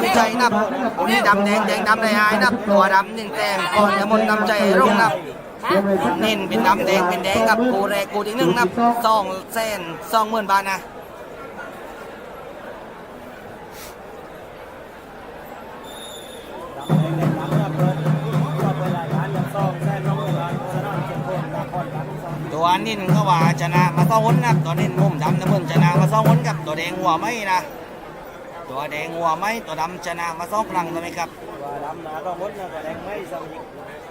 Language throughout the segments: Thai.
ไม่ใช่นับตัวนี้ดำแดงแดงดำในหายนับตัวดำหนึ่งแต้มก่อนจะมนดำใจรุ่งนับเน้นเป็นดำแดงเป็นแดงกับกูแรกกูที่หนึ่งนับสองเส้นสองหมื่นบาทนะดำแดงแดงดำเนี่ยเปิดก็เปิดรายการอน้องเวลานนครรัฐซองตัวนินก็ว่าชนะมาสองคนนับตัวนินมุมดำน้ำมันชนะมาสองคนกับตัวแดงหัวไม่นะ ตัวแดงหัวไม่ตัวดำชนะมาสองครั้งใช่ไหมครับว่าดำนะก็มดนะก็แดงไม่สมิก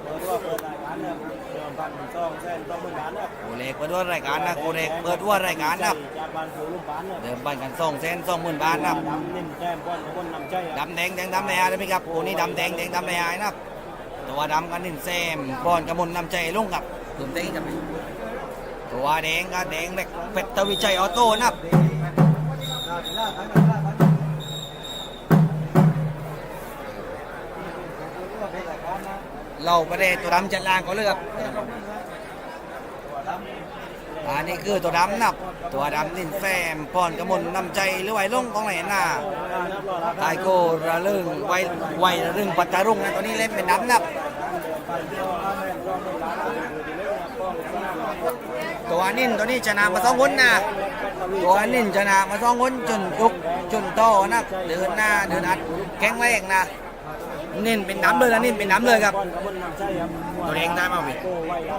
เปิดว่าเปิดรายการเนี่ยเดิมพันซองแซ่ต้องหมื่นบาทเนี่ยกูเล็กเปิดว่ารายการนะกูเล็กเปิดว่ารายการนะจากบ้านผูลุงปานเนี่ยเดิมบันกันสองเส้นสองหมื่นบาทนะดำนิ่มแก้มก้อนขบวนนำใจอะดำแดงแดงดำในหายได้ไหมครับกูนี่ดำแดงแดงดำในหายนะตัวดำกันนินแซมบอลกระมนนำใจลุ่งกับถึงเต้กับตัวแดงก็แดงเล็กเป็ดตวิชัยออโต้นับ เราประเดตัวดำจัดลางก็เลือกอันนี้คือตัวดำนับ ตัวดำนินแฟมพรกระมนนำใจหรือไวลงของไหนหน้าตายโกระลึงไวไวระลึงปัตตารุ่งนะตัวนี้เล่นเป็นดำนับ ตัวนินตัวนี้ชนะมาสองคนนะตัวนินชนะมาสองคนจนจุกจนโตนะเดินหน้าเดินอัดแข็งแรงนะ นินเป็นน้ำเลยนะนินเป็นน้ำเลยครับ ตัวเองได้มาพี่โตไว้ละ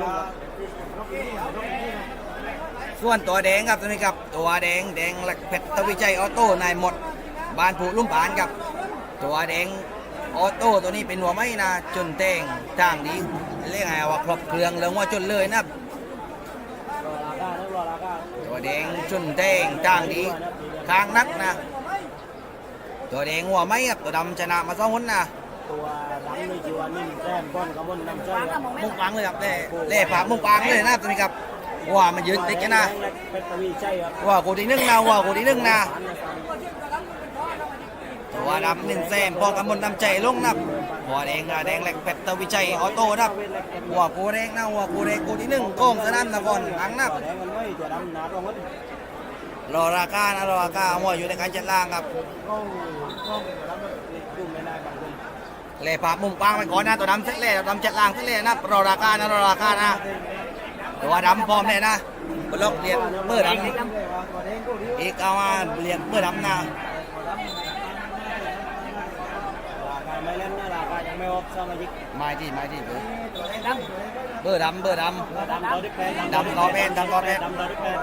เล่าส่วนตัวแดงครับตัวนี้ครับ ตัวแดงแดงหลักเพชรทวิชัยออโต้นายหมด บานผูลุ่มผานครับ ตัวแดงออโต้ตัวนี้เป็นหัวไม้นะจนเต้งทางดีเรียกไงว่าครบเครื่องเลยว่าจนเลยนะตัวแดงจนเต้งทางดีทางนักนะ ตัวแดงหัวไม้ครับตัวดำชนะมาสองคนนะตัวดำนี่จิวานิ่มแก้มก้อนขบวนนำใจครับมุกปังเลยครับเล่เล่ผามุกปังเลยนะตัวนี้ครับว่ามันยืนติดกันนะเป็นตวีใจครับว่ากูที่หนึ่งนะว่ากูที่หนึ่งนะตัวดำหนึ่งแซมพอกันบนนำใจลงนับหัวแดงอะแดงแหลกเป็ดตะวิชัยออโต้นับหัวกูแดงนะหัวกูแดงกูที่หนึ่งโก้งสนามนครหลังนับแดงมันไม่ตัวดำหนาตรงนั้น รอราคานะรอราคาหัวอยู่ในการจัดล่างครับก้องก้องตัวดำดูไม่ได้บางคนเล่ผามุมปังไปก่อนนะตัวดำเซ็ตเล่ตัวดำจัดล่างเซ็ตเล่นะรอราคานะรอราคานะตัวดำพร้อมเลยนะบล็อกเรียกเมื่อดำอีกเอามาเรียกเมื่อดำนะราคาไม่เล่นนะราคายังไม่ออกสมาชิกไม่ที่ไม่ที่เบอร์ เบอร์ดำเบอร์ดำดำต่อที่แปดดำตอแปดดำต่อแปดดำต่อที่แปด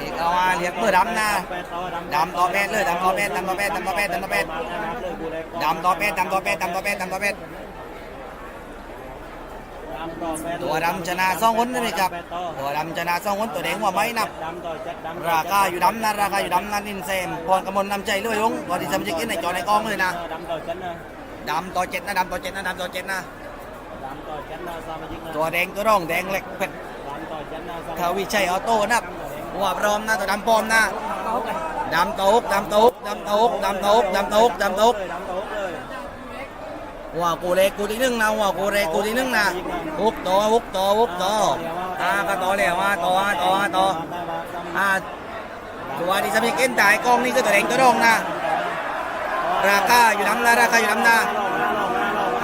อีกเอามาเรียกเบอร์ดำนะดต่อดำดำต่อแปดเลยดำต่อแปดดำต่อแปดดำต่อแปดดำต่อแปดมนดำต่อแปดดำต่อแปดดำต่อแปดดำต่อแปดดำต่อแปดตัวดำชนะสองคนเลยครับตัวดำชนะสองคนตัวแดงว่าไม่นับราคาอยู่ดำนะราคาอยู่ดำนะนินเซมพรกำมลนำใจเรื่อยลงก่อนที่จะมาจะกินในจอในกองเลยนะดำต่อเจ็ดนะดำต่อเจ็ดนะดำต่อเจ็ดนะดำต่อเจ็ดนะ ต่อเจ็ดนะสมาชิกนะตัวแดงตัวร่องแดงเหล็กเป็ดดำต่อเจ็ดนะสมาทวีชัยออโต้นับหัวพร้อมนะตัวดำพร้อมนะดำโต๊กดำโต๊กดำโต๊กดำโต๊กดำโต๊กดำโต๊กดำต่อเลยหัวกูเล็กกูที่หนึ่งนะหัวกูเล็กกูที่หนึ่งนะฮุกต่อฮุกต่อฮุกต่ออ่าก็ต่อแล้วว่าต่ออ่าต่ออ่าต่ออ่าตัวที่จะมีเกินจ่ายกล้องนี่คือตัวแดงตัวรองนะราคาอยู่น้ำละราคาอยู่น้ำนะ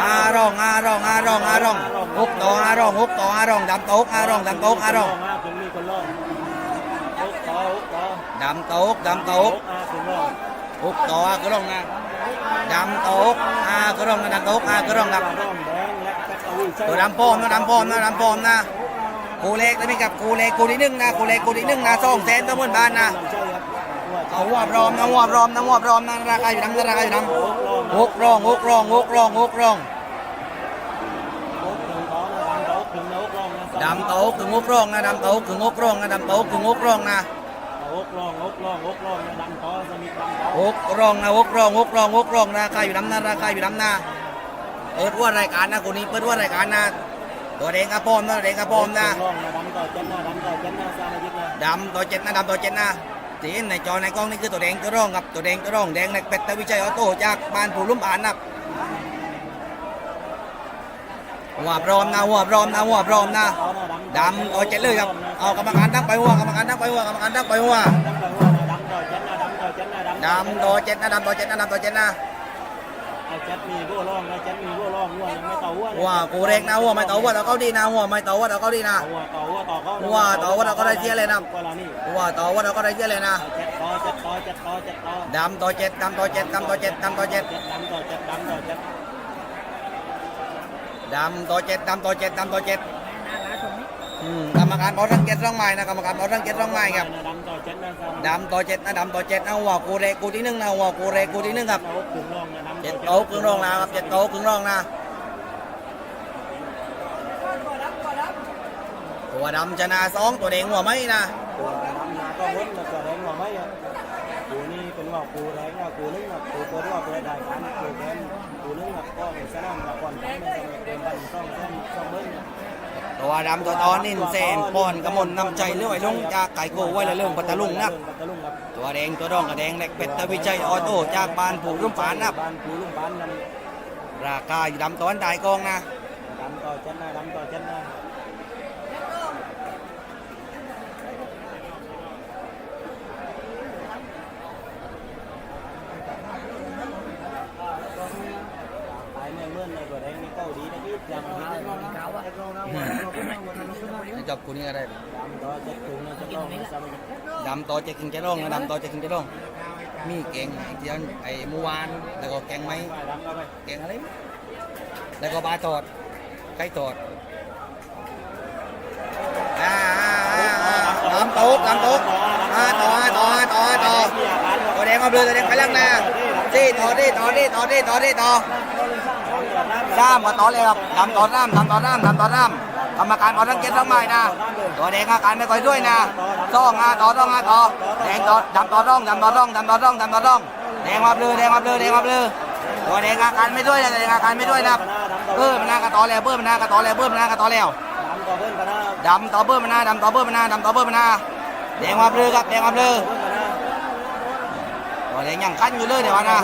อารองอารองอารองอารองฮุกต่ออารองฮุกต่ออารองดำโต๊กอารองดำโต๊กอารองถึงมีคนร้องฮุกต่อฮุกต่อดำโต๊กดำโต๊กอาถึงร้องฮุกต่ออากระรองนะดำโต๊กอากระรองนะดำโต๊กอากระรองครับร้องดงและตัวดำปอมนะดำปอมนะดำปอมนะกูเล็กแล้วมีกับกูเล็กกูที่หนึ่งนะกูเล็กกูที่หนึ่งนะสองแสนตัวหมื่นบาทนะเอาหัวพร้อมนะหัวพร้อมนะหัวพร้อมนะราคาอยู่น้ำราคาอยู่น้ำ หกรองหกรองหกรองหกรองฮุกถึงท้องนะดำต่อฮุกถึงนะฮุกร้องนะดำโต๊กถึงหกรองนะดำโต๊กถึงหกรองนะดำโต๊กถึงหกรองนะฮุกร้องฮุกร้องฮุกร้องนะดำต่อสมิธดำต่อหกรองนะหกรองหกรองหกรองราคาอยู่น้ำนะราคาอยู่น้ำนะเปิดว่ารายการนะกูนี้เปิดว่ารายการนะตัวเด้งกระปอมนะตัวเด้งกระปอมนะร้องนะดำต่อเจ็ดนะดำต่อเจ็ดนะสมาชิกนะดำตัวเจ็ดนะดำตัว เจ็นะสีในจอในกล้องนี่คือตัวแดงตัวร่องครับตัวแดงตัวร่องแดงในเป็ดตะวิชัยออโต้จากบ้านผู้ลุ่มอ่านครับหัวพร้อมนะหัวพร้อมนะหัวพร้อมนะดำตัวเจ็ดเลยครับเอากรรมการตั้งไปหัวกรรมการตั้งไปหัวกรรมการตั้งไปหัวดำต่อหัวนะดำต่อเจ็ดนะดำต่อเจ็ดนะดำดำตัวเจ็ดนะดำตัวเจ็ดนะ วเจ็ดนะดไอ้เจ็ดมีวัวร่องไอ้เจ็ดมีวัวร่องวัวยังไม่ต่อวัวว่ากูเล็กนะหัวไม่ต่อว่าเราเขาดีนะหัวไม่ต่อว่าเราเขาดีนะวัวต่อวัวต่อเขาวัวต่อวัวเราก็ได้เที่ยวเลยนะเวลานี่ว่าต่อว่าเราก็ได้เยอะเลยนะเจ็ดต่อเจ็ดต่อเจ็ดต่อเจ็ดต่อดำต่อเจ็ดดำต่อเจ็ดดำต่อเจ็ดดำต่อเจ็ดเจ็ดดำต่อเจ็ดดำต่อเจ็ดดำต่อเจ็ดดำต่อเจ็ด กรรมการเอารังเกียจร่องไม้นะกรรมการเอารังเกียจร่องไม้ครับดำต่อเจ็ดนะครับดำต่อเจ็ดนะดำต่อเจ็ดนะหัวกูเรกูที่หนึ่งนะหัวกูเรกูที่หนึ่งครับเอากึ่งร่องนะดำเจ็ดโต๊ะครึ่งรองนะครับเจ็ดโต๊ะครึ่งรองนะตัวดำชนะสองตัวแดงหัวไม่นะตัวดำนาก็วนแล้วตัวแดงหัวไม่อะกูนี่เป็นว่ากูแดงว่ากูนึงว่ากูตัวว่าตัวได้การกูแดงกูนึงว่าก็เป็นสนามละครไม่ใช่เป็นบันต้องเส้นต้องเบิ้ง ตัวดำตัวตอนนินเซมปอนกระมนนำใจเลื่อยลงจากไก่โกไว้ละเรื่องปัตตลุงนะปัตตลุงครับตัวแดงตัวดองกระแดงเล็กเป็ดตะวิจัยออโต้จากบานผูรุ่มปานนะบ้านกูลุงบ้านนำราคาอยู่ดำตอนตายกองนะดำต่อเจ็ดนะดำต่อนฉันนะพี่ยังไม่ได้เขาว่า จบกูนี่ก็ได้ดำต่อเจ็ดถุงนะจะต้องจะไม่ดำต่อเจ็ดคิงจะร้องนะดำต่อเจ็ดคิงจะร้อง มีเก่งไอ้เดียนไอ้เมื่อวานแล้วก็แกงไม้ไม่ดำก็ไปเก่งอะไร แล้วก็ปลาตอดไก่ตอดอ่าอ่าอ่าดำตุ๊กดำตุ๊กอ่าต่อต่อต่อต่อตัวแดงมาเบลอตัวแดงไปล่างหน้าที่ต่อที่ต่อที่ต่อที่ต่อที่ต่อ ด้ามก็ต่อเลยครับดำต่อด้ามดำต่อด้ามดำต่อด้ามกรรมการเอาทั้งเจ็ดทั้งไม้นะ ตัวแดงอาการไม่ค่อยด้วยนะต้องอาต่อต้องอาต่อแดงต่อดำต่อร่องดำต่อร่องดำต่อร่องดำต่อร่อง แดงมาเบลอแดงมาเบลอแดงมาเบลอตัวแดงอาการไม่ด้วยนะแดงอาการไม่ด้วยนะเบิ้มมันหน้ากระต่อแล้วเบิ้มมันหน้ากระต่อแล้วเบิ้มมันหน้ากระต่อแล้วดำต่อเบิ้ลกันนะดำต่อเบิ้มมันหน้าดำต่อเบิ้มมันหน้าดำต่อเบิ้มมันหน้าแดงมาเบลอครับแดงมาเบลอตัวแดงยังคั้นอยู่เลยเดี๋ยวนะ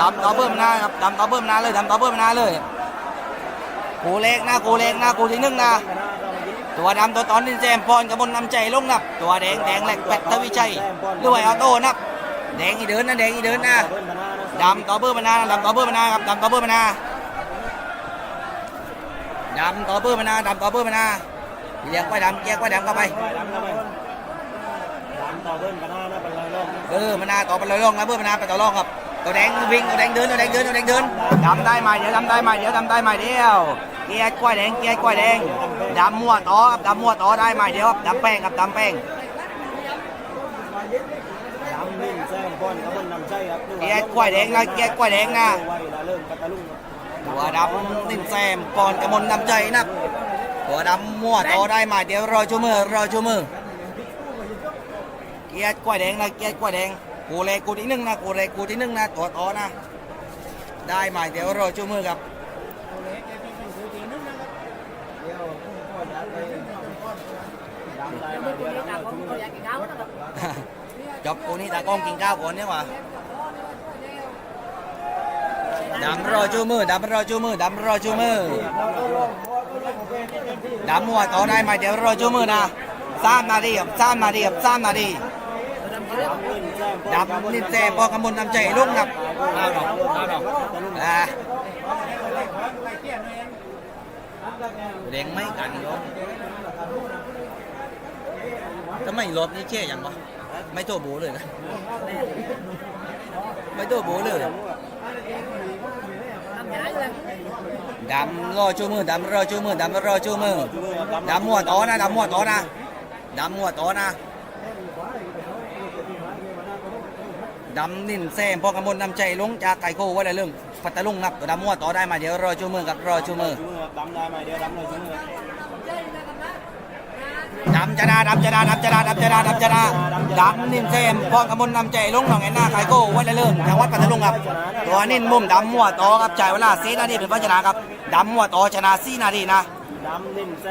ดำต่อเบิ้มมันหน้าครับดำต่อเบิ้มมันหน้าเลยดำต่อเบิ้มมันหน้าเลย กูเล็กนะกูเล็กนะกูที่หนึ่งนะตัวดำตัวตอนนินแจมพรกระบนนำใจลงนับ ตัวแดงแดงแหลกเป็ดทวิชัยด้วยออโต้นับ แดงอีเดินนะแดงอีเดินนะเบิ้ลกันนะดำต่อเบอร์มานาดำต่อเบอร์มานาครับดำต่อเบอร์มานาดำต่อเบอร์มานาดำต่อเบอร์มานาเลี้ยงไปดำแยกไปดำเข้าไปดำเข้าไปดำต่อเบิ้ลกันนะนะเป็นไรล่องเบอร์มานาต่อไปเลยล่องนะเบอร์มานาไปต่อล่องครับ ตัวแดงวิ่งตัวแดงเดินตัวแดงเดินตัวแดงเดินดำได้ไหมเดี๋ยวดำได้ไหมเดี๋ยวดำได้ไหมเดียวเกียร์กล้วยแดงเกียร์กล้วยแดงดำมั่วต่อครับดำมั่วต่อได้ไหมเดี๋ยวดับดำแป้งครับดำแป้งดำนิ่งแซงบอลกับเบิ้ลนำใจครับเกียร์กล้วยแดงนะเกียร์กล้วยแดงนะไว้ละเริ่มปัตตลุงตัวดำนิ่งแซมปอนกระมนนำใจนักตัวดำมั่วต่อได้ไหมเดี๋ยวรอชูมือรอชูมือเกียร์กล้วยแดงนะเกียร์กล้วยแดง กูเลยกูที่หนึ่งนะกูเลยกูที่หนึ่งนะตัวต่อนะ ได้ไหมเดี๋ยวรอชูมือครับดำได้มาเดียวดำเอาชุดนี้จบกูนี่ตากล้องกินข้าวก่อนเนี่ยว่ะดำรอชูมือดำรอชูมือดำรอชูมือดำหัวต่อได้ไหมเดี๋ยวรอชูมือนะสามนาทีครับสามนาทีครับสามนาที ดำนิ่แซงดำนิดแซ่พอกำมลนำใจลุงครับเอาหรอกเอาหรอกอ่าเด้งไม่กันโยมทำไมรถนี่เชี่ยอย่างวะไม่โตโบเลยนะไม่โตโบเลยดำรอชูมือดำรอชูมือดำรอชูมือดำหมัวต่อนะดำหมัวต่อนะดำหมัวต่อนะ ดำนินแซมพอกำมลนำใจลงจากไก่โคไว้เลยเรื่องพัตลุงนับตัวดำมั่วต่อได้มาเดี๋ยวรอชูมือกับรอชูมือชุดนี้ดำได้มาเดียวดำเลยชุดนี้ดำชนะดำชนะดำชนะดำชนะดำชนะดำนินแซมพอกำมลนำใจลงหนองแอนนาไก่โคไว้เลยเรื่องจังหวัดพัทลุงครับตัวนินมุมดำมั่วต่อครับจ่ายเวลาสีนาทีเป็นพัชนะครับดำมั่วต่อชนะสีนาทีนะดำนิ่งแซง